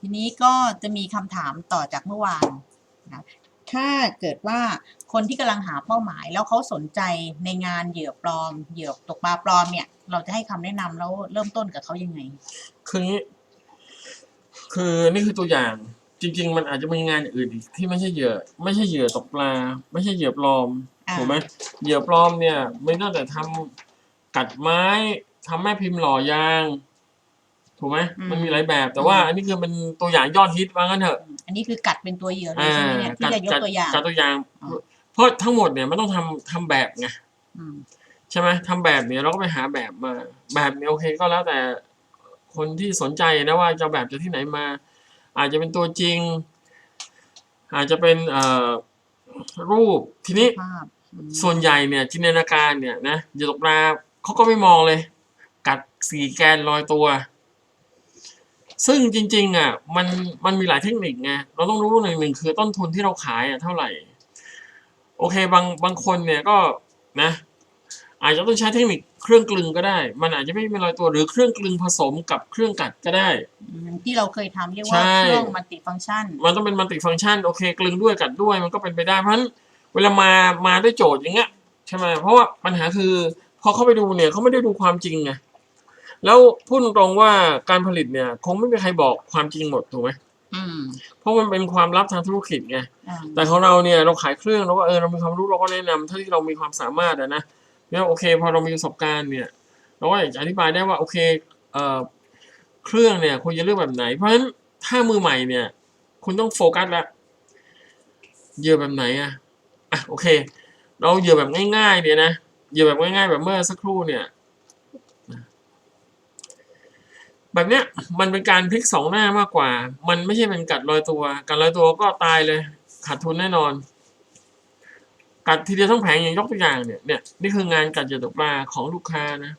ทีนี้ก็จะมีคำถามต่อจากเมื่อวานนะถ้าเกิดว่าคนที่กำลังหาเป้าหมาย แล้วเขาสนใจในงานเหยื่อปลอม เหยื่อตกปลาปลอมเนี่ย เราจะให้คำแนะนำแล้วเริ่มต้นกับเขายังไง คืองี้คือนี่คือตัวอย่างจริง ๆ มันอาจจะมีงานอื่นอีกที่ไม่ใช่เหยื่อ ไม่ใช่เหยื่อตกปลา ไม่ใช่เหยื่อปลอมอ่า ถูกไหมเหยื่อปลอมเนี่ย ไม่ตั้งแต่ทำกัดไม้ทำแม่พิมพ์หล่อยาง ถูกไหมมันมีหลายแบบแต่ว่าอันนี้คือเป็นตัวอย่างยอดฮิตว่างั้นเถอะ อันนี้คือกัดเป็นตัวเหยื่อเลยอ่าใช่ไหมเนี่ยที่กัดจะยกกัดตัวอย่างกัดตัวอย่าง อ๋อ เพราะทั้งหมดเนี่ยมันต้องทำทำแบบไงอืมใช่ไหมทำแบบเนี่ยเราก็ไปหาแบบมา แบบเนี่ยโอเคก็แล้วแต่คนที่สนใจนะว่าจะเอาแบบจากที่ไหนมา อาจจะเป็นตัวจริง อาจจะเป็นเอ่อรูปทีนี้ภาพอืมส่วนใหญ่เนี่ยจินตนาการเนี่ยนะอย่าตกปลาเขาก็ไม่มองเลย กัดสี่แกนลอยตัว ซึ่งจริงๆอะมันมันมีหลายเทคนิคไงเราต้องรู้หนึ่งหนึ่งคือต้นทุนที่เราขายอะเท่าไหร่ โอเคบางบางคนเนี่ยก็นะ อาจจะต้องใช้เทคนิคเครื่องกลึงก็ได้ มันอาจจะไม่เป็นรอยตัวหรือเครื่องกลึงผสมกับเครื่องกัดก็ได้อืมที่เราเคยทำเรียกใช่ว่าเครื่องมัลติฟังก์ชัน มันต้องเป็นมัลติฟัง c t ชันโอเคกลึงด้วยกัดด้วยมันก็เป็นไปได้เพราะฉะนั้นเวลามามาด้วยโจทย์อย่างเงี้ยใช่ไหมเพราะว่าปัญหาคือพอเข้าไปดูเนี่ยเขาไม่ได้ดูความจริงไง แล้วพูดตรงๆว่าการผลิตเนี่ย คงไม่มีใครบอกความจริงหมดถูกไหมอืม เพราะมันเป็นความลับทางธุรกิจไงอ่าแต่ของเราเนี่ยเราขายเครื่องเราก็เออเรามีความรู้เราก็แนะนำเท่าที่เรามีความสามารถอะนะเนี่ยโอเค พอเรามีประสบการณ์เนี่ย เราก็อยากจะอธิบายได้ว่าโอเคเอ่อเครื่องเนี่ยควรจะเลือกแบบไหน เพราะฉะนั้นถ้ามือใหม่เนี่ย คุณต้องโฟกัสละเหยื่อแบบไหนอะอะโอเค เราเหยื่อแบบง่ายๆเนี่ยนะเหยื่อแบบง่ายๆแบบเมื่อสักครู่เนี่ย แบบเนี้ยมันเป็นการพลิกสองหน้ามากกว่า มันไม่ใช่เป็นกัดลอยตัวกัดลอยตัวก็ตายเลยขาดทุนแน่นอน กัดทีเดียวทั้งแผงอย่างยกตัวอย่างเนี่ยเนี่ยนี่คืองานกัดเหยื่อตกปลาของลูกค้านะ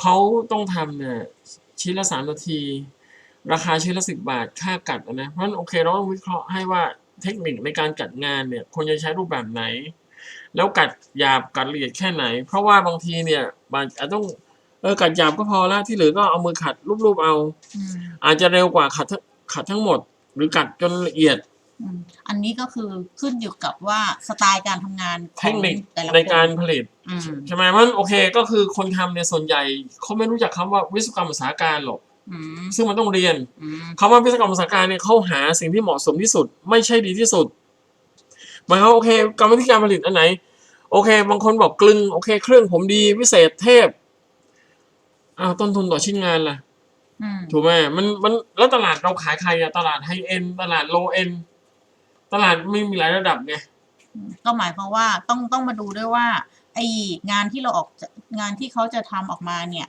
เขาต้องทำเนี่ยชิ้นละสามนาที ราคาชิ้นละสิบบาทค่ากัดนะเพราะนั้นโอเคเราต้องวิเคราะห์ให้ว่าเทคนิคในการกัดงานเนี่ยควรจะใช้รูปแบบไหน แล้วกัดหยาบกัดละเอียดแค่ไหน เพราะว่าบางทีเนี่ยมันอาจต้อง เออกัดหยาบก็พอละที่เหลือก็เอามือขัดรูปๆเอา อืมอาจจะเร็วกว่าขัดทั้งขัดทั้งหมด หรือกัดจนละเอียด อืมอันนี้ก็คือขึ้นอยู่กับว่าสไตล์การทำงานขเทองคนิคแต่ละในคนการผลิต อืมใช่ไหมเพราะฉะนั้นโอเคก็คือคนทำเนี่ยส่วนใหญ่เขาไม่รู้จักคำว่าวิศวกรรมอุตสาหการหรอกอืมซึ่งมันต้องเรียนอืมคำว่าวิศวกรรมอุตสาหการเนี่ยเขาหาสิ่งที่เหมาะสมที่สุด ไม่ใช่ดีที่สุดหมายความว่าโอเคกรรมวิธีการผลิตอันไหน โอเค บางคนบอกกลึงโอเค เครื่องผมดีวิเศษเทพ อ้าวต้นทุนต่อชิ้นงานล่ะอืมถูกไหมมันมันแล้วตลาดเราขายใครอะตลาดไฮเอ็นตลาดโลเอ็นตลาดไม่มีหลายระดับไงก็หมายความว่าต้องต้องมาดูด้วยว่า ไองานที่เราออกจะงานที่เขาจะทำออกมาเนี่ย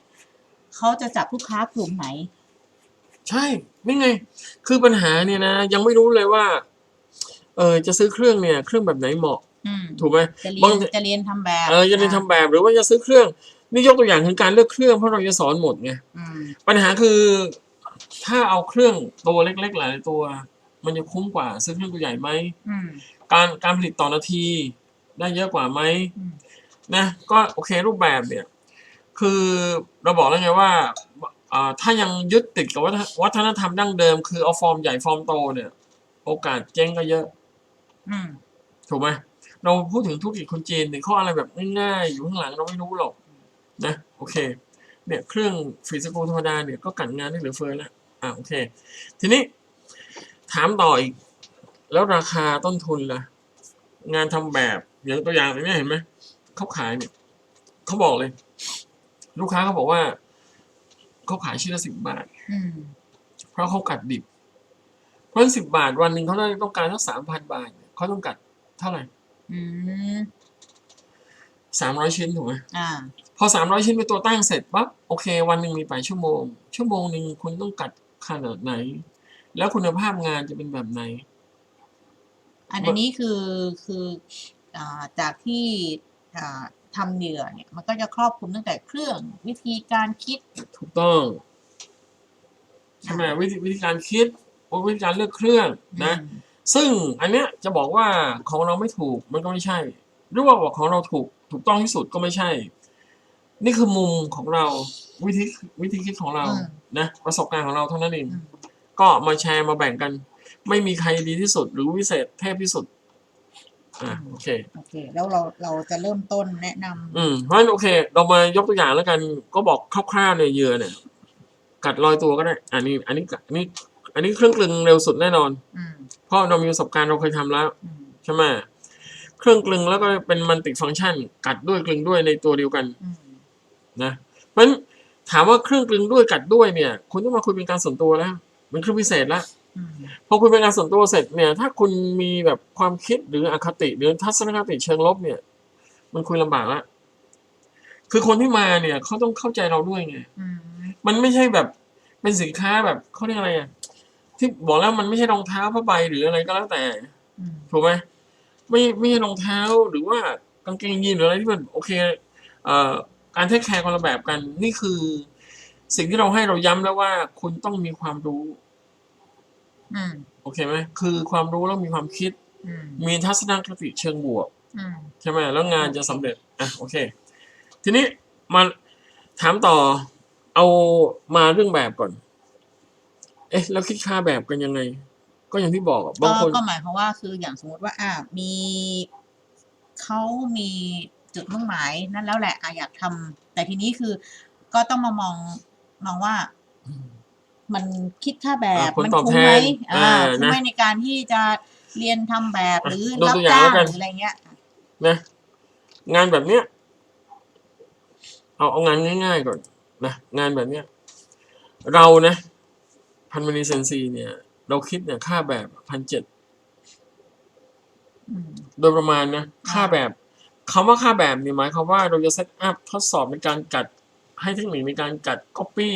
เขาจะจับลูกค้ากลุ่มไหน ใช่นี่ไง คือปัญหาเนี่ยนะยังไม่รู้เลยว่า เออจะซื้อเครื่องเนี่ย เครื่องแบบไหนเหมาะอืมถูกไหมจะเรีบายงนจะเรียนทำแบบเออจะเรียนทำแบบหรือว่าจะซื้อเครื่อง นี่ยกตัวอย่างคือการเลือกเครื่องเพราะเราจะสอนหมดไงอืมปัญหาคือถ้าเอาเครื่องตัวเล็ก ๆ หลายๆตัว มันจะคุ้มกว่าซื้อเครื่องตัวใหญ่ไหมอืมการการผลิตต่อนาทีได้เยอะกว่าไหมอืมนะก็โอเครูปแบบเนี่ย คือเราบอกแล้วไงว่าอ่าถ้ายังยึดติดกับวัฒนวัฒนธรรมดั้งเดิม คือเอาฟอร์มใหญ่ฟอร์มโตเนี่ย โอกาสเจ๊งก็เยอะอืมถูกไหมเราพูดถึงธุรกิจคนจีนเนี่ยเขาอะไรแบบง่ายๆอยู่ข้างหลังเราไม่รู้หรอก นะโอเคเนี่ยเครื่องฟรีสกูธรรมดาเนี่ยก็กัดงานได้เหลือเฟือแล้วอ่าโอเค ทีนี้ถามต่ออีก แล้วราคาต้นทุนล่ะ งานทำแบบอย่างตัวอย่างอย่างเนี้ยเห็นไหมเขาขายเนี่ยเขาบอกเลย ลูกค้าเขาบอกว่าเขาขายชิ้นละสิบบาทอืมเพราะเขากัดดิบ เพราะฉะนั้นสิบบาทวันหนึ่งเขาได้ต้องการสักสามพันบาทเนี่ยเขาต้องกัดเท่าไหร่อืมสามร้อยชิ้นถูกไหม อ่าพอสามร้อยชิ้นเป็นตัวตั้งเสร็จปั๊บโอเค วันหนึ่งมีแปดชั่วโมง ชั่วโมงหนึ่งคุณต้องกัดขนาดไหน แล้วคุณภาพงานจะเป็นแบบไหน อันอันนี้คือคืออ่าจากที่อ่าทำเหยื่อเนี่ยมันก็จะครอบคลุมตั้งแต่เครื่องวิธีการคิดถูกต้องใช่ไหมวิธีวิธีการคิดวิธีการเลือกเครื่องนะอืมซึ่งอันเนี้ยจะบอกว่าของเราไม่ถูกมันก็ไม่ใช่ หรือว่าบอกของเราถูกถูกต้องที่สุดก็ไม่ใช่ นี่คือมุมของเราวิธีวิธีคิดของเราอืม นะประสบการณ์ของเราเท่านั้นเองอืมก็มาแชร์มาแบ่งกัน ไม่มีใครดีที่สุด หรือวิเศษเทพที่สุดอ่าโอเค โอเค แล้วเราเราจะเริ่มต้นแนะนำอืมเพราะฉะนั้นโอเค เรามายกตัวอย่างแล้วกันก็บอกคร่าวๆเนี่ยเหยื่อเนี่ย กัดรอยตัวก็ได้ อันนี้ อันนี้อันนี้ อันนี้เครื่องกลึงเร็วสุดแน่นอน อืมเพราะเรามีประสบการณ์เราเคยทำแล้ว อืมใช่ไหมเครื่องกลึงแล้วก็เป็นมันติฟังก์ชัน กัดด้วยกลึงด้วยในตัวเดียวกัน อืม นะเพราะฉะนั้นถามว่าเครื่องกลึงด้วยกัดด้วยเนี่ย คุณต้องมาคุยเป็นการส่วนตัวแล้ว มันคือพิเศษแล้วอืมพอคุยเป็นการส่วนตัวเสร็จเนี่ย ถ้าคุณมีแบบความคิดหรืออคติหรือทัศนคติเชิงลบเนี่ย มันคุยลำบากละคือคนที่มาเนี่ยเขาต้องเข้าใจเราด้วยไงอืมมันไม่ใช่แบบเป็นสินค้าแบบเขาเรียกอะไรอะที่บอกแล้วมันไม่ใช่รองเท้าผ้าใบหรืออะไรก็แล้วแต่อืมถูกไหมไม่ไม่ใช่รองเท้าหรือว่ากางเกงยีนหรืออะไรที่มันโอเค เอ่อ การเทคแคร์คนละแบบกัน นี่คือ สิ่งที่เราให้เราย้ำแล้วว่าคุณต้องมีความรู้อืมโอเคไหมคือความรู้แล้วมีความคิดอืมมีทัศนคติเชิงบวกอืมใช่ไหมแล้วงานจะสำเร็จอะโอเค ทีนี้มาถามต่อ เอามาเรื่องแบบก่อน เอ๊ะ แล้วคิดค่าแบบกันยังไง ก็อย่างที่บอกอะบางคนก็ก็หมายความว่าคืออย่างสมมติว่าอ่ามีเขามี จุดมุ่งหมายนั่นแล้วแหละอะอยากทำแต่ทีนี้คือก็ต้องมามองมองว่า มันคิดค่าแบบอะผลมัตอบคุ้มแทนไหมอ่าเออคุ้มไหมนะในการที่จะเรียนทำแบบหรือดูรับตัวอย่างจ้างแล้วกันหรืออะไรเงี้ยนะงานแบบเนี้ยเอาเอางานง่าย ๆ ก่อนนะงานแบบเนี้ยเรานะพันมณีเซนซีเนี่ย เราคิดเนี่ยค่าแบบพันเจ็ดอืมโดยประมาณนะ ค่าแบบ คำว่าค่าแบบนี่หมายความว่าเราจะเซตอัพทดสอบในการกัดให้เทคนิคในการกัด Copy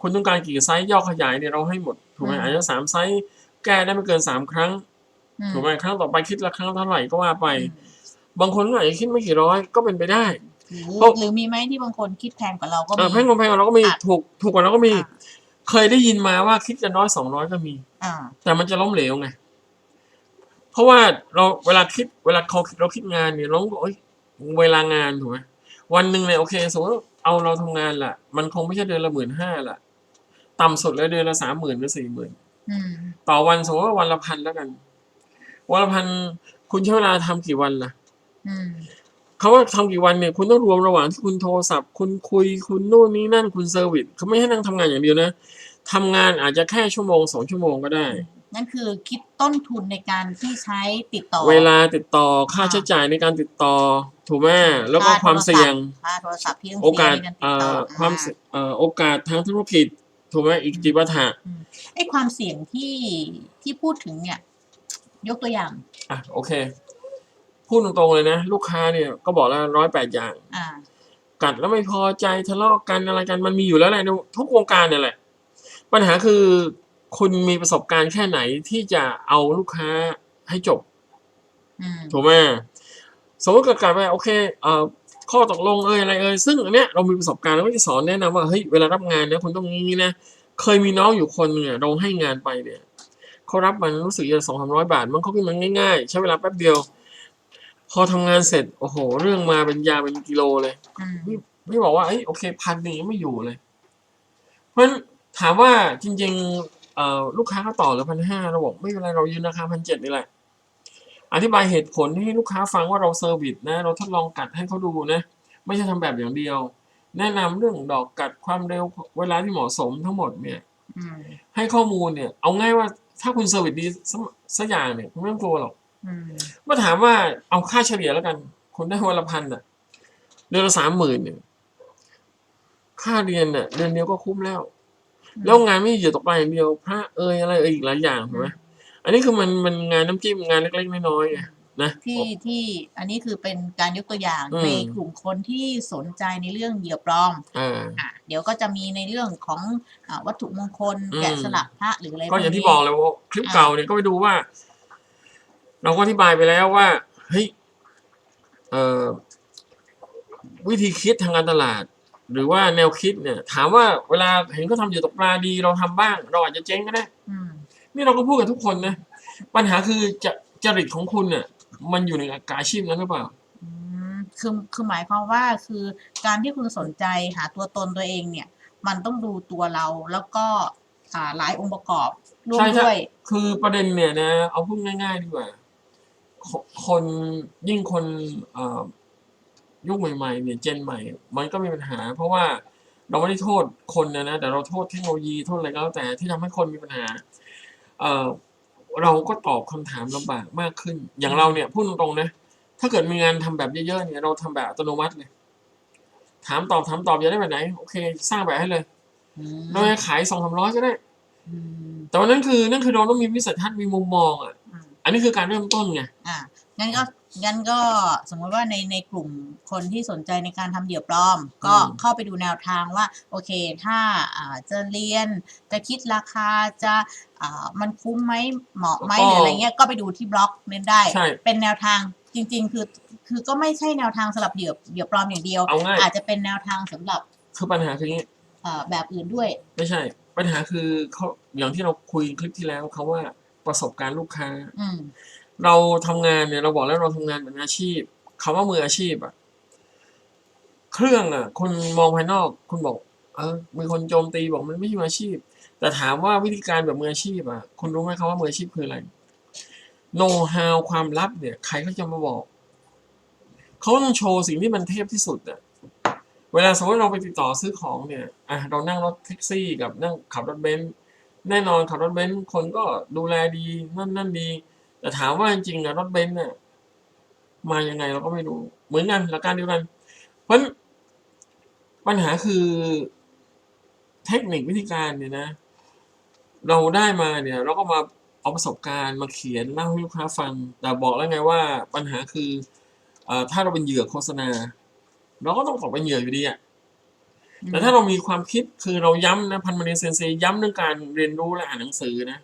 คุณต้องการกี่ไซส์ย่อขยายเนี่ยเราให้หมดถูกไหมอาจจะสามไซส์แก้ได้ไม่เกินสามครั้งอืถูกไหมครั้งต่อไปคิดละครั้งเท่าไหร่ก็ว่าไปอืมบางคนก็อาจจะคิดไม่กี่ร้อยก็เป็นไปได้หรือเพราะหรือมีไหมที่บางคนคิดแพงกว่าเราก็เอมีอแพงกว่าแพงกว่าเราก็มีอะถูกถูกกว่าเราก็มีอะเคยได้ยินมาว่าคิดกันร้อยสองร้อยก็มีอ่าแต่มันจะล้มเหลวไง เพราะว่าเราเวลาคิดเวลาเขาเราคิดงานเนี่ยเราก็เอ้ยเวลางานถูกไหมวันหนึ่งเนี่ยโอเคสมมติว่าเอาเราทำงานละมันคงไม่ใช่เดือนละหมื่นห้าละต่ำสุดเลยเดือนละสามหมื่นหรือสี่หมื่นอืมต่อวันสมมติว่าวันละพันแล้วกัน วันละพันคุณใช้เวลาทำกี่วันล่ะอืมเขาว่าทำกี่วันเนี่ยคุณต้องรวมระหว่างที่คุณโทรศัพท์ คุณคุยคุณนู่นนี่นั่นคุณเซอร์วิสเขาไม่ให้นั่งทำงานอย่างเดียวนะทำงานอาจจะแค่ชั่วโมงสองชั่วโมงก็ได้ นั่นคือคิดต้นทุนในการที่ใช้ติดต่อ เวลาติดต่อค่าใช้จ่ายในการติดต่อถูกไหมแล้วก็ความเสี่ยงค่าโทรศัพท์ที่ต้องโอเสียกาสในการติเอ่ดต่อออ่ความเสี่ยเอ่อโอกาสทางธุรกิจถูกไหมอีกจิปาถะไอ้ความเสี่ยงที่ที่พูดถึงเนี่ย ยกตัวอย่างอะโอเค พูดตรงๆเลยนะ ลูกค้าเนี่ยก็บอกแล้วร้อยแปดอย่างอ่ากัดแล้วไม่พอใจทะเลาะกันอะไรกันมันมีอยู่แล้วแหละในทุกวงการเนี่ยแหละปัญหาคือ คุณมีประสบการณ์แค่ไหนที่จะเอาลูกค้าให้จบอืมถูกไหมสมมติเกิดการไปโอเคเอ่อข้อตกลงเอ่ยอะไรเอ่ยซึ่งอันเนี้ยเรามีประสบการณ์เราก็จะสอนแนะนำว่าเฮ้ยเวลารับงานเนี่ยคุณต้องงี้นะเคยมีน้องอยู่คนหนึงเนี่ยเราให้งานไปเนี่ยเขารับมันรู้สึกจะสองสามร้อยบาท มันเขาขึ้นมันง่ายๆ ใช้เวลาแป๊บเดียว พอทำงานเสร็จโอ้โห เรื่องมาเป็นยาเป็นกิโลเลยอืมพี่พี่บอกว่าเอ้ยโอเคพันหนึ่งยังไม่อยู่เลย เพราะฉะนั้นถามว่าจริง ๆ เอ่อลูกค้าก็ต่อเหรือพันห้าเราบอกไม่เป็นไรเรายืนราคาพันเจ็ดนี่แหละ อธิบายเหตุผลให้ลูกค้าฟังว่าเราเซอร์วิสนะ เราทดลองกัดให้เขาดูนะ ไม่ใช่ทำแบบอย่างเดียว แนะนำเรื่องดอกกัดความเร็วเวลาที่เหมาะสมทั้งหมดเนี่ยอืมให้ข้อมูลเนี่ย เอาง่ายว่าถ้าคุณเซอร์วิสดีสักสักอย่างเนี่ยคุณไม่ต้องกลัวหรอกอืมมาถามว่าเอาค่าเฉลี่ยแล้วกัน คุณได้วันละพันอะเดือนละสามหมื่นเนี่ยค่าเรียนน่ะเดือนเดียวก็คุ้มแล้ว แล้วงานไม่ได้อยู่ตกปลายอย่างเดียว พระเอยอะไรเอยอีกหลายอย่างถูกไหมอันนี้คือมันมันงานน้ำจิ้มงานเล็กๆน้อยๆไงนะ ที่ที่อันนี้คือเป็นการยกตัวอย่างอืม ในกลุ่มคนที่สนใจในเรื่องเหยื่อปลอมอ่า อะเดี๋ยวก็จะมีในเรื่องของอ่าวัตถุมงคลอืม แกะสลักพระหรืออะไรก็อย่างพวที่บอกเลยว่าคลิปเก่าเนี่ยก็ไปดูว่า เราก็อธิบายไปแล้วว่าเฮ้ยเอ่อวิธีคิดทางการตลาด หรือว่าแนวคิดเนี่ย ถามว่าเวลาเห็นเขาทำเหยื่อตกปลาดีเราทำบ้างเราอาจจะเจ๊งก็ได้อืมนี่เราก็พูดกับทุกคนนะปัญหาคือจะจริตของคุณเนี่ยมันอยู่ในอาชีพนั้นหรือเปล่าอืมคือคือหมายความว่าคือการที่คุณสนใจหาตัวตนตัวเองเนี่ย มันต้องดูตัวเราแล้วก็อ่าหลายองค์ประกอบร่วมใช่ใช่ด้วย คือประเด็นเนี่ยนะ เอาพูดง่าย ๆ ดีกว่าคคนยิ่งคนเอ่อ ยุคใหม่ๆเนี่ยเจนใหม่ มันก็มีปัญหา เพราะว่าเราไม่ได้โทษคนนะนะแต่เราโทษเทคโนโลยีโทษอะไรก็แล้วแต่ที่ทำให้คนมีปัญหาเอ่อเราก็ตอบคำถามลำบากมากขึ้น อย่างเราเนี่ยพูดตรงๆนะถ้าเกิดมีงานทำแบบเยอะๆเนี่ยเราทำแบบอัตโนมัติเลย ถามตอบถามตอบอยากได้แบบไหน โอเค สร้างแบบให้เลยอืมเราจะขายสองสามร้อยก็ได้อืมแต่วันนั้นคือนั่นคือเราต้องมีวิสัยทัศน์มีมุมมองอะอืมอันนี้คือการเริ่มต้นไงอ่างั้นก็ งั้นก็สมมติว่าในในกลุ่มคนที่สนใจในการทำเหยื่อปลอม ก็อืมเข้าไปดูแนวทางว่า โอเค ถ้าอ่าจะเรียน จะคิดราคาจะอ่ามันคุ้มไหมเหมาะไหมหรืออะไรเงี้ยก็ไปดูที่บล็อกนั้นได้ใช่เป็นแนวทางจริง ๆ คือคือก็ไม่ใช่แนวทางสำหรับเหยื่อเหยื่อปลอมอย่างเดียวเอาง่ายอาจจะเป็นแนวทางสำหรับคือปัญหาคืออย่างนี้เอ่อแบบอื่นด้วย ไม่ใช่ ปัญหาคือเขาอย่างที่เราคุยคลิปที่แล้วเขาว่าประสบการณ์ลูกค้าอืม เราทำงานเนี่ยเราบอกแล้วเราทำงานเป็นอาชีพคำว่ามืออาชีพอะเครื่องอะคุณมองภายนอก คุณบอก เออมีคนโจมตีบอกมันไม่ใช่มืออาชีพ แต่ถามว่าวิธีการแบบมืออาชีพอะคุณรู้ไหมครับว่ามืออาชีพคืออะไรโน้ตฮาวความลับเนี่ย ใครเขาจะมาบอกเขาต้องโชว์สิ่งที่มันเทพที่สุดอะเวลาสมมติเราไปติดต่อซื้อของเนี่ยอะเรานั่งรถแท็กซี่กับนั่งขับรถเบนซ์แน่นอนขับรถเบนซ์คนก็ดูแลดีนั่นนั่นดี แต่ถามว่าจริงๆอะรถเบนซ์เนี่ยมายังไงเราก็ไม่รู้ เหมือนกันหลักการเดียวกัน เพราะปัญหาคือเทคนิควิธีการเนี่ยนะ เราได้มาเนี่ย เราก็มาเอาประสบการณ์มาเขียนเล่าให้ลูกค้าฟัง แต่บอกแล้วไงว่าปัญหาคืออถ้าเราเป็นเหยื่อโฆษณา เราก็ต้องตกเป็นเหยื่ออยู่ดีอะแต่ถ้าเรามีความคิดคือเราย้ำนะพันมาเรียนเซนเซย้ำเรื่องการเรียนรู้และอ่านหนังสือนะ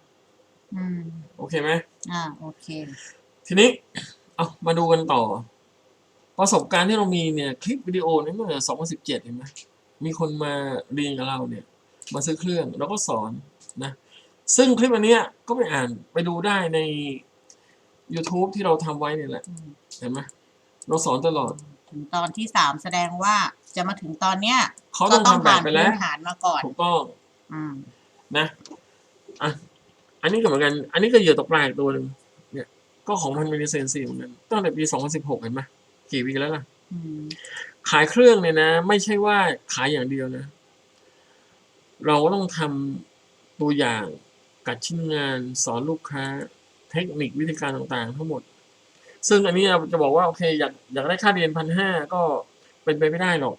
อืมโอเคไหมอ่าโอเค ทีนี้เอามาดูกันต่อ ประสบการณ์ที่เรามีเนี่ย คลิปวิดีโอนี่เมื่อ2017เห็นไหมมีคนมาเรียนกับเราเนี่ย มาซื้อเครื่องเราก็สอนนะ ซึ่งคลิปอันเนี้ยก็ไปอ่านไปดูได้ใน YouTube ที่เราทำไว้เนี่ยแหละอืมเห็นไหมเราสอนตลอด ถึงตอนที่สามแสดงว่าจะมาถึงตอนเนี้ยเขาก็ต้องต้องทำแบบผ่านไปพื้แล้วนฐานมาก่อนถูกต้อง อืมนะ อะ อันนี้ก็เหมือนกัน อันนี้ก็เหยื่อตกปลาอีกตัวหนึ่งเนี่ย ก็ของพันมิลลิเซนซีเหมือนกันตั้งแต่ปี2016เห็นไหมกี่ปีแล้วล่ะขายเครื่องเนี่ยนะ ไม่ใช่ว่าขายอย่างเดียวนะ เราก็ต้องทำตัวอย่างกัดชิ้นงานสอนลูกค้า เทคนิควิธีการต่างๆ ทั้งหมด ซึ่งอันนี้เราจะบอกว่า โอเค อยากอยากได้ค่าเรียนพันห้าก็เป็นไปไม่ได้หรอก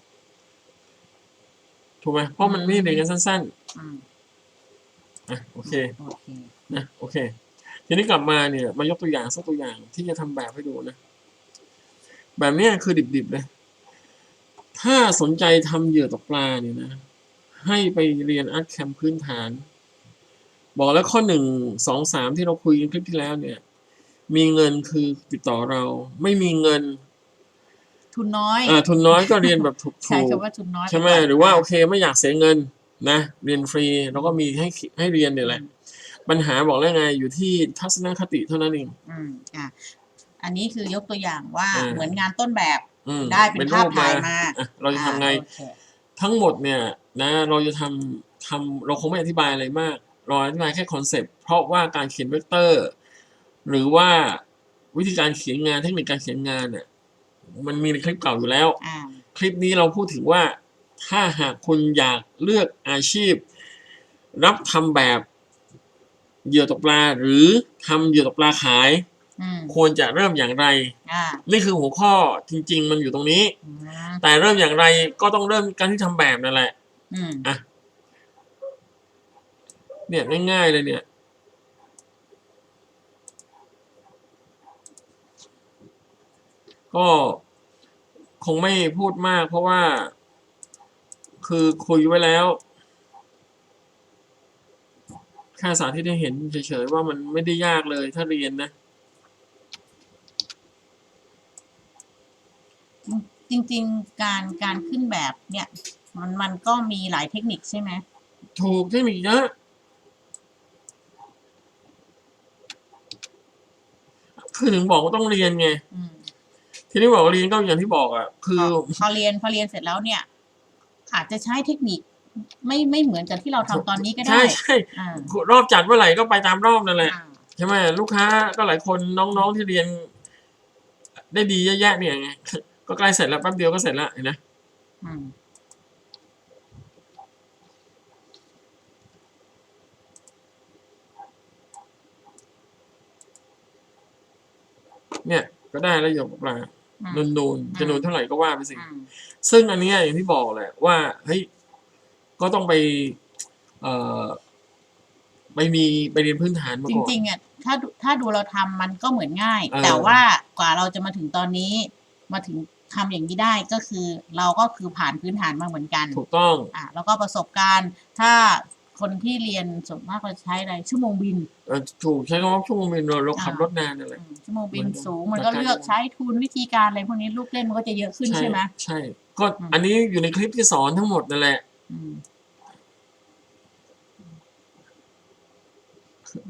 ถูกไหมเพราะมันไม่เรียนกันสั้น ๆ อะโอเคโอเคนะโอเค ทีนี้กลับมาเนี่ยมายกตัวอย่างสักตัวอย่างที่จะทำแบบให้ดูนะ แบบเนี้ยคือดิบๆเลย ถ้าสนใจทำเหยื่อตกปลาเนี่ยนะ ให้ไปเรียนอาร์ตแคมพื้นฐาน บอกแล้วข้อหนึ่งสองสามที่เราคุยกันคลิปที่แล้วเนี่ย มีเงินคือติดต่อเราไม่มีเงินทุนน้อยอ่าทุนน้อยก็เรียนแบบถูใช้กคำว่าทุนน้อยๆใช่ไหมปก่นหรือว่าโอเคไม่อยากเสียเงิน นะ เรียนฟรีเราก็มีให้ให้เรียนเนี่ยแหละ ปัญหาบอกแล้วไงอยู่ที่ทัศนคติเท่านั้นเอง อืมอะอันนี้คือยกตัวอย่างว่าเออเหมือนงานต้นแบบอืมได้เป็นภาพถ่ายมาอะเราจะทำไง อ่าโอเคทั้งหมดเนี่ยนะเราจะทำทำเราคงไม่อธิบายอะไรมาก เราอธิบายแค่คอนเซปต์เพราะว่าการเขียนเวกเตอร์ หรือว่าวิธีการเขียนงานเทคนิคการเขียนงานเนี่ยมันมีในคลิปเก่าอยู่แล้ว อ่าคลิปนี้เราพูดถึงว่า ถ้าหากคุณอยากเลือกอาชีพ รับทำแบบเหยื่อตกปลาหรือทำเหยื่อตกปลาขาย อืมควรจะเริ่มอย่างไร อ่านี่คือหัวข้อจริง ๆ มันอยู่ตรงนี้ อืมแต่เริ่มอย่างไรก็ต้องเริ่มการที่ทำแบบนั่นแหละ อืมอะเนี่ยง่ายๆเลยเนี่ย ก็คงไม่พูดมากเพราะว่า คือคุยไว้แล้วแค่สาธิตให้เห็นเฉยๆว่ามันไม่ได้ยากเลยถ้าเรียนนะ จริงๆการการขึ้นแบบเนี่ย มันมันก็มีหลายเทคนิคใช่ไหมถูกเทคนิคเยอะคือถึงบอกว่าต้องเรียนไงอืมทีนี้บอกว่าเรียนก็อย่างที่บอกอะ คือพอพอเรียนพอเรียนเสร็จแล้วเนี่ย อาจจะใช้เทคนิคไม่ไม่เหมือนกับที่เราทำตอนนี้ก็ได้ใช่ใช่อ่ารอบจัดเมื่อไหร่ก็ไปตามรอบนั่นแหละอ่าใช่ไหมลูกค้าก็หลายคนน้องๆที่เรียน ได้ดีเยอะแยะเนี่ยไงก็ใกล้เสร็จแล้วแป๊บเดียวก็เสร็จแล้วเห็นไหมอืมเนี่ย ก็ได้แล้วหยกปลาอืมนูนนูนๆจะนูนเท่าไหร่ก็ว่าไปสิอืม ซึ่งอันเนี้ยอย่างที่บอกแหละว่าเฮ้ยก็ต้องไปเอ่อไปมีไปเรียนพื้นฐานมาจก่อน ริงๆอะถ้าดูถ้าดูเราทำมันก็เหมือนง่าย เออ แต่ว่ากว่าเราจะมาถึงตอนนี้ มาถึงทำอย่างนี้ได้ก็คือ เราก็คือผ่านพื้นฐานมาเหมือนกัน ถูกต้อง อะแล้วก็ประสบการณ์ ถ้าคนที่เรียนส่วนมากเราใช้อะไรชั่วโมงบิน เอ่อถูกใช้คำว่าชั่วโมงบินเราเราขับอ่ารรถนานนั่นแหละ อืมชั่วโมงบินเหมือนกันสูงมันหลัก็กการเลือกใช้ทุนวิธีการอะไรพวกนี้ลูกเล่นมันก็จะเยอะขึ้นใช่ไหมใช่ ก็อันนี้อยู่ในคลิปที่สอนทั้งหมดนั่นแหละอืม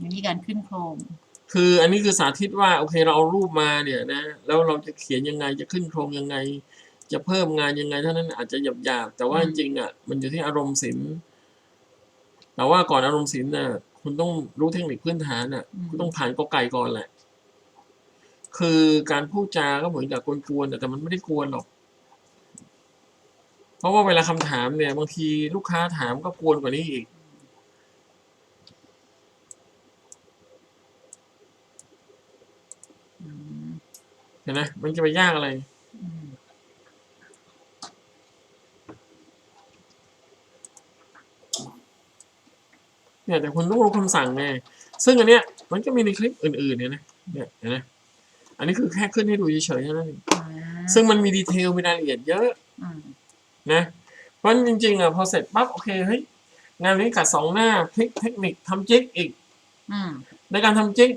วิธีการขึ้นโครงคืออันนี้คือสาธิตว่าโอเคเราเอารูปมาเนี่ยนะแล้วเราจะเขียนยังไงจะขึ้นโครงยังไง จะเพิ่มงานยังไงเท่านั้นอาจจะหยาบๆแต่ว่าจริงๆอะ มันอยู่ที่อารมณ์ศิลป์แต่ว่าก่อนอารมณ์ศิลป์น่ะคุณต้องรู้เทคนิคพื้นฐานอะ คุณต้องผ่านกอไก่ก่อนแหละ คือการพูดจาก็เหมือนกับกวนๆแต่มันไม่ได้กวนหรอก เพราะว่าเวลาคำถามเนี่ยบางทีลูกค้าถามก็กวนกว่านี้อีกอืมเห็นไหมมันจะไปยากอะไรอืมเนี่ยแต่คุณต้องรู้คำสั่งไง ซึ่งอันเนี้ยมันก็มีในคลิปอื่นๆเนี่ยนะเนี่ยเห็นไหมอันนี้คือแค่ขึ้นให้ดูเฉยๆเท่านั้นเองอ่าซึ่งมันมีดีเทลมีรายละเอียดเยอะอืม นะเพราะฉะนั้นจริงๆอะพอเสร็จปั๊บโอเคเฮ้ยงานนี้กัดสองหน้าพลิกเทคนิคทำจิ๊กอีกอืมในการทำจิ๊ก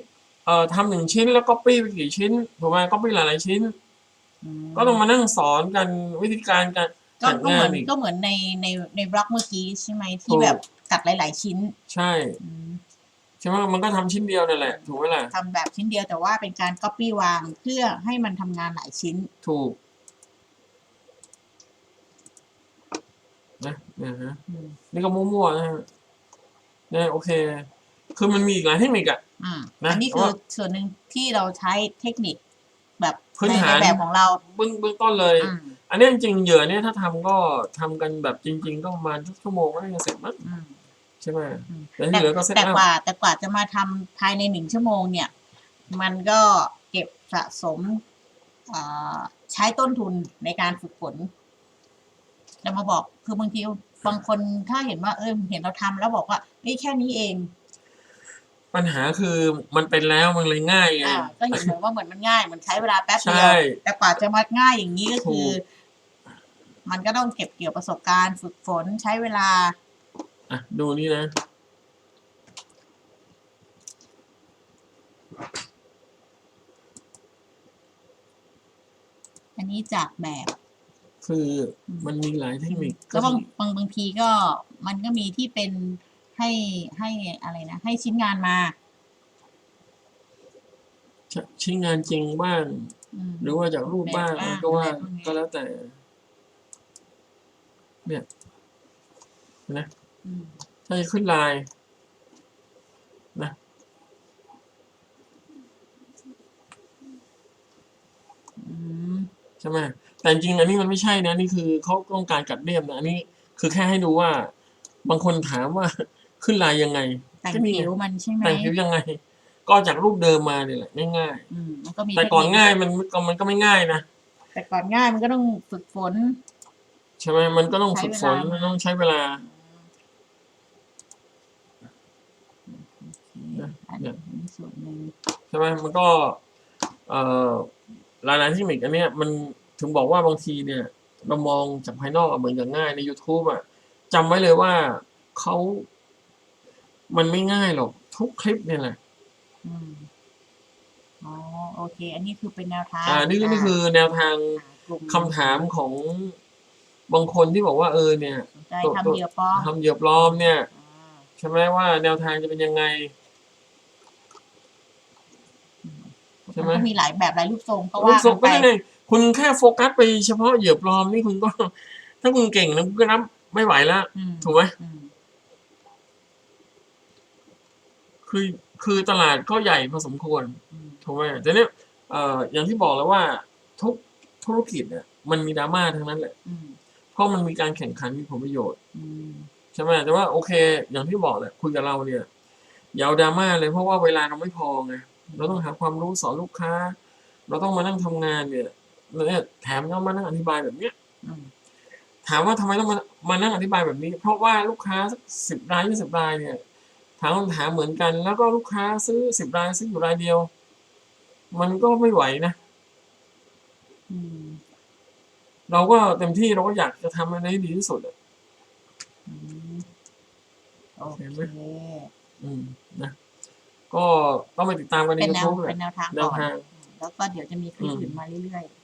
เอ่อทำหนึ่งชิ้นแล้วก็ปี้ไปกี่ชิ้นถูกไหมก็ปี้หลายๆชิ้นอืมก็ต้องมานั่งสอนกันวิธีการการก็จัดก็งาเหมือนนอีกก็เหมือนในในในบล็อกเมื่อกี้ใช่ไหมถูที่กแบบตัดหลาย ๆ ชิ้น ใช่อืมใช่ไหมมันก็ทำชิ้นเดียวนั่นแหละถูกไหมล่ะทำแบบชิ้นเดียวแต่ว่าเป็นการ copy วางเพื่อให้มันทำงานหลายชิ้นถูก นะนะฮะอืมนี่ก็มั่วๆนะฮะเนี่ยโอเค คือมันมีอีกหลายเทคนิคอะอ่านะอันนี้เพคืราะอว่าส่วนหนึ่งที่เราใช้เทคนิคแบบพื้นในฐานในแบบของเราเบื้องเบื้องต้นเลยอืมอันนี้จริงๆเหยื่อเนี่ยถ้าทำก็ทำกันแบบจริง ๆ ก็ประมาณสักชั่วโมงก็น่าจะเสร็จมั้งอืมใช่ไหมอืมแต่ที่เหลือก็เซตแต่อัพกว่า แต่กว่าจะมาทำภายในหนึ่งชั่วโมงเนี่ย มันก็เก็บสะสมอ่าใช้ต้นทุนในการฝึกฝน จะมาบอกคือบางทีบางคนถ้าเห็นว่าเออเห็นเราทำแล้วบอกว่านี่แค่นี้เอง ปัญหาคือมันเป็นแล้วมันเลยง่ายไงอ่าก็เห็นเหมือนว่าเหมือนมันง่ายมันใช้เวลาแป๊บเดีใช่ยวแต่กว่าจะมาง่ายอย่างนี้ก็คือถูกมันก็ต้องเก็บเกี่ยวประสบการณ์ฝึกฝนใช้เวลาอะดูนี่นะอันนี้จากแบบ คือมันมีหลายเทคนิคก็บางบางบางทีก็มันก็มีที่เป็นให้ให้อะไรนะ ให้ชิ้นงานมา ชิ้นงานจริงบ้างอืมหรือว่าจากรูปบ้างแบบบ้างก็ว่าอะไรพวกนี้ก็แล้วแต่ เนี่ยนะอืมถ้าจะขึ้นลายนะอืมใช่ไหม แต่จริงๆอันนี้มันไม่ใช่นะนี่คือเขาต้องการกัดเรียบนะอันนี้คือแค่ให้ดูว่า บางคนถามว่าขึ้นลายยังไงแต่งก็นี่ผิไงวมันใช่ไหมแต่งผิวยังไง ก็จากรูปเดิมมาเนี่ยแหละง่ายอืมมันก็มีๆแต่ก่อนเทคคง่ายมันก็มันก็ไม่ง่ายนะแต่ก่อนง่ายมันก็ต้องฝึกฝนใช่ไหมมันก็ต้องใช้ฝึกฝนเวลามันต้องใช้เวลาโอเคอันนี้อันนี้ส่วนหนึ่งใช่ไหมมันก็ เอ่อหลายๆเทคนิคอันเนี้ยมัน ถึงบอกว่าบางทีเนี่ย เรามองจากภายนอกอะเหมือนกับง่ายใน YouTube อะจำไว้เลยว่าเขามันไม่ง่ายหรอกทุกคลิปเนี่ยแหละอืมอ๋อโอเค อันนี้คือเป็นแนวทางอ่านี่นี่คือแนวทางกลุ่มคำถามของบางคนที่บอกว่าเออเนี่ยสนใจทำเหยื่อปลอมทำเหยื่อปลอมเนี่ยอ่า ใช่ไหมว่าแนวทางจะเป็นยังไง ใช่ไหม นก็มีหลายแบบหลายรูปทรงก็รูว่าปทรงกัก็นได้ไปเลย คุณแค่โฟกัสไปเฉพาะเหยื่อปลอมนี่คุณก็ ถ้าคุณเก่งนะคุณก็รับไม่ไหวแล้วอืมถูกไหมอืมคือคือตลาดก็ใหญ่พอสมควรอืมถูกไหมแต่เนี้ยเอ่ออย่างที่บอกแล้วว่า ทุกธุรกิจเนี่ยมันมีดราม่าทั้งนั้นแหละอืมเพราะมันมีการแข่งขันมีผลประโยชน์อืมใช่ไหมแต่ว่าโอเค อย่างที่บอกแหละคุยกับเราเนี่ยอย่าเอาดราม่าเลยเพราะว่าเวลาเราไม่พอไงเราต้องหาความรู้สอนลูกค้า เราต้องมานั่งทำงานเนี่ยแล้ว เนี่ยแถมต้องมานั่งอธิบายแบบเนี้ยอืมถามว่าทำไมต้องมามานั่งอธิบายแบบนี้ เพราะว่าลูกค้าสักสิบรายยี่สิบรายเนี่ยถามคำถามเหมือนกัน แล้วก็ลูกค้าซื้อสิบรายซื้ออยู่รายเดียว มันก็ไม่ไหวนะอืมเราก็เต็มที่เราก็อยากจะทำอันให้ดีที่สุดอะอืมโอเคเห็นไหมอืมนะก็ต้องไปติดตามกันในเป็นแนวยูทูบแหเป็ละนแนวทางแนก่วอนทางแล้วก็เดี๋ยวจะมีคลิปอืมอื่นมาเรื่อยๆ